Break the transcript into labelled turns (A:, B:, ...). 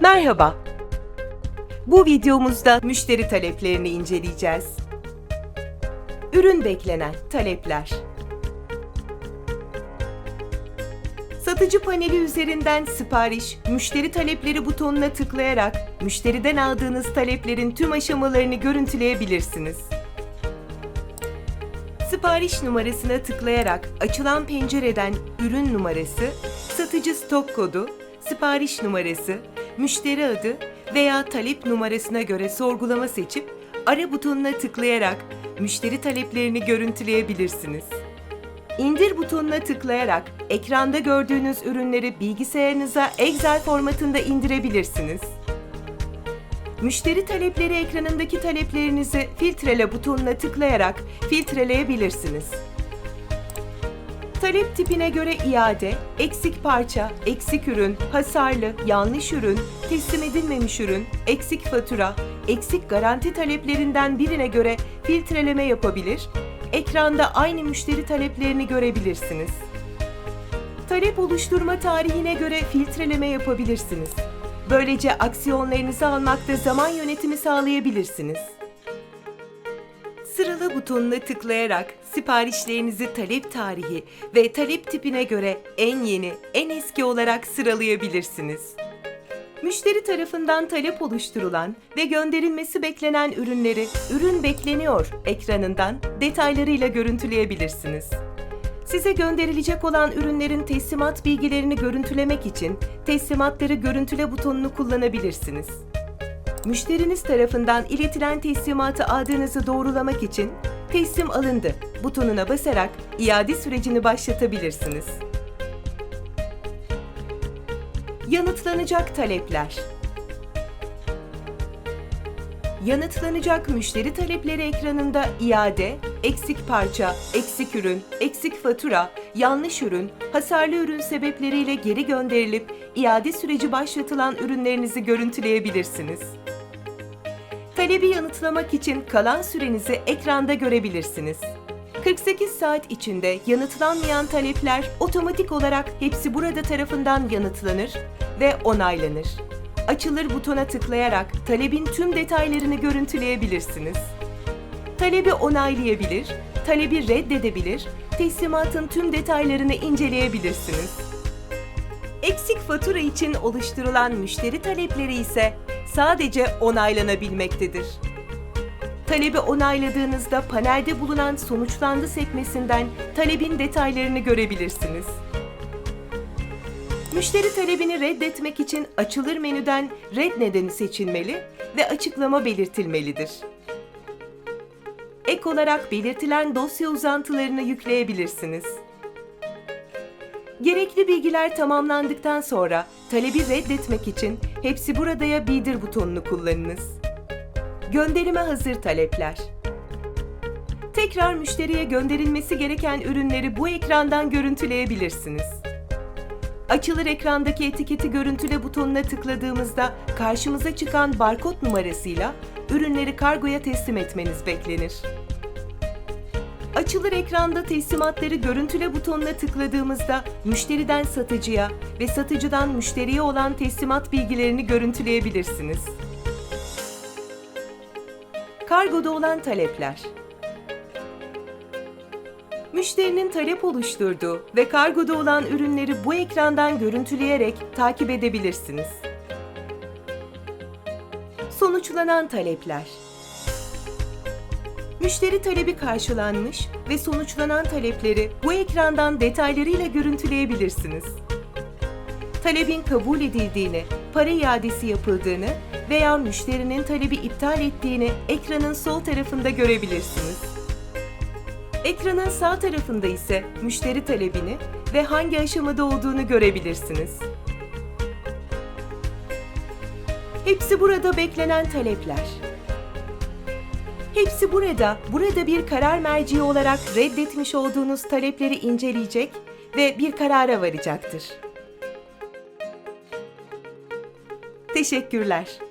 A: Merhaba. Bu videomuzda müşteri taleplerini inceleyeceğiz. Ürün beklenen talepler. Satıcı paneli üzerinden sipariş, müşteri talepleri butonuna tıklayarak müşteriden aldığınız taleplerin tüm aşamalarını görüntüleyebilirsiniz. Sipariş numarasına tıklayarak açılan pencereden ürün numarası, satıcı stok kodu, sipariş numarası, müşteri adı veya talep numarasına göre sorgulama seçip ara butonuna tıklayarak müşteri taleplerini görüntüleyebilirsiniz. İndir butonuna tıklayarak ekranda gördüğünüz ürünleri bilgisayarınıza Excel formatında indirebilirsiniz. Müşteri talepleri ekranındaki taleplerinizi filtrele butonuna tıklayarak filtreleyebilirsiniz. Talep tipine göre iade, eksik parça, eksik ürün, hasarlı, yanlış ürün, teslim edilmemiş ürün, eksik fatura, eksik garanti taleplerinden birine göre filtreleme yapabilir, ekranda aynı müşteri taleplerini görebilirsiniz. Talep oluşturma tarihine göre filtreleme yapabilirsiniz. Böylece aksiyonlarınızı almakta zaman yönetimi sağlayabilirsiniz. Sıralı butonuna tıklayarak siparişlerinizi talep tarihi ve talep tipine göre en yeni, en eski olarak sıralayabilirsiniz. Müşteri tarafından talep oluşturulan ve gönderilmesi beklenen ürünleri Ürün Bekleniyor ekranından detaylarıyla görüntüleyebilirsiniz. Size gönderilecek olan ürünlerin teslimat bilgilerini görüntülemek için teslimatları görüntüle butonunu kullanabilirsiniz. Müşteriniz tarafından iletilen teslimatı aldığınızı doğrulamak için teslim alındı butonuna basarak iade sürecini başlatabilirsiniz. Yanıtlanacak talepler Yanıtlanacak müşteri talepleri ekranında iade, eksik parça, eksik ürün, eksik fatura, yanlış ürün, hasarlı ürün sebepleriyle geri gönderilip iade süreci başlatılan ürünlerinizi görüntüleyebilirsiniz. Talebi yanıtlamak için kalan sürenizi ekranda görebilirsiniz. 48 saat içinde yanıtlanmayan talepler otomatik olarak hepsi burada tarafından yanıtlanır ve onaylanır. Açılır butona tıklayarak talebin tüm detaylarını görüntüleyebilirsiniz. Talebi onaylayabilir, talebi reddedebilir, teslimatın tüm detaylarını inceleyebilirsiniz. Eksik fatura için oluşturulan müşteri talepleri ise sadece onaylanabilmektedir. Talebi onayladığınızda panelde bulunan sonuçlandı sekmesinden talebin detaylarını görebilirsiniz. Müşteri talebini reddetmek için açılır menüden red nedeni seçilmeli ve açıklama belirtilmelidir. Ek olarak belirtilen dosya uzantılarını yükleyebilirsiniz. Gerekli bilgiler tamamlandıktan sonra talebi reddetmek için hepsi buradaya bildir butonunu kullanınız. Gönderime hazır talepler. Tekrar müşteriye gönderilmesi gereken ürünleri bu ekrandan görüntüleyebilirsiniz. Açılır ekrandaki etiketi görüntüle butonuna tıkladığımızda karşımıza çıkan barkod numarasıyla ürünleri kargoya teslim etmeniz beklenir. Açılır ekranda teslimatları görüntüle butonuna tıkladığımızda müşteriden satıcıya ve satıcıdan müşteriye olan teslimat bilgilerini görüntüleyebilirsiniz. Kargoda olan talepler Müşterinin talep oluşturduğu ve kargoda olan ürünleri bu ekrandan görüntüleyerek takip edebilirsiniz. Sonuçlanan talepler Müşteri talebi karşılanmış ve sonuçlanan talepleri bu ekrandan detaylarıyla görüntüleyebilirsiniz. Talebin kabul edildiğini, para iadesi yapıldığını veya müşterinin talebi iptal ettiğini ekranın sol tarafında görebilirsiniz. Ekranın sağ tarafında ise müşteri talebini ve hangi aşamada olduğunu görebilirsiniz. Hepsi burada beklenen talepler. Hepsi burada, burada bir karar merci olarak reddetmiş olduğunuz talepleri inceleyecek ve bir karara varacaktır. Teşekkürler.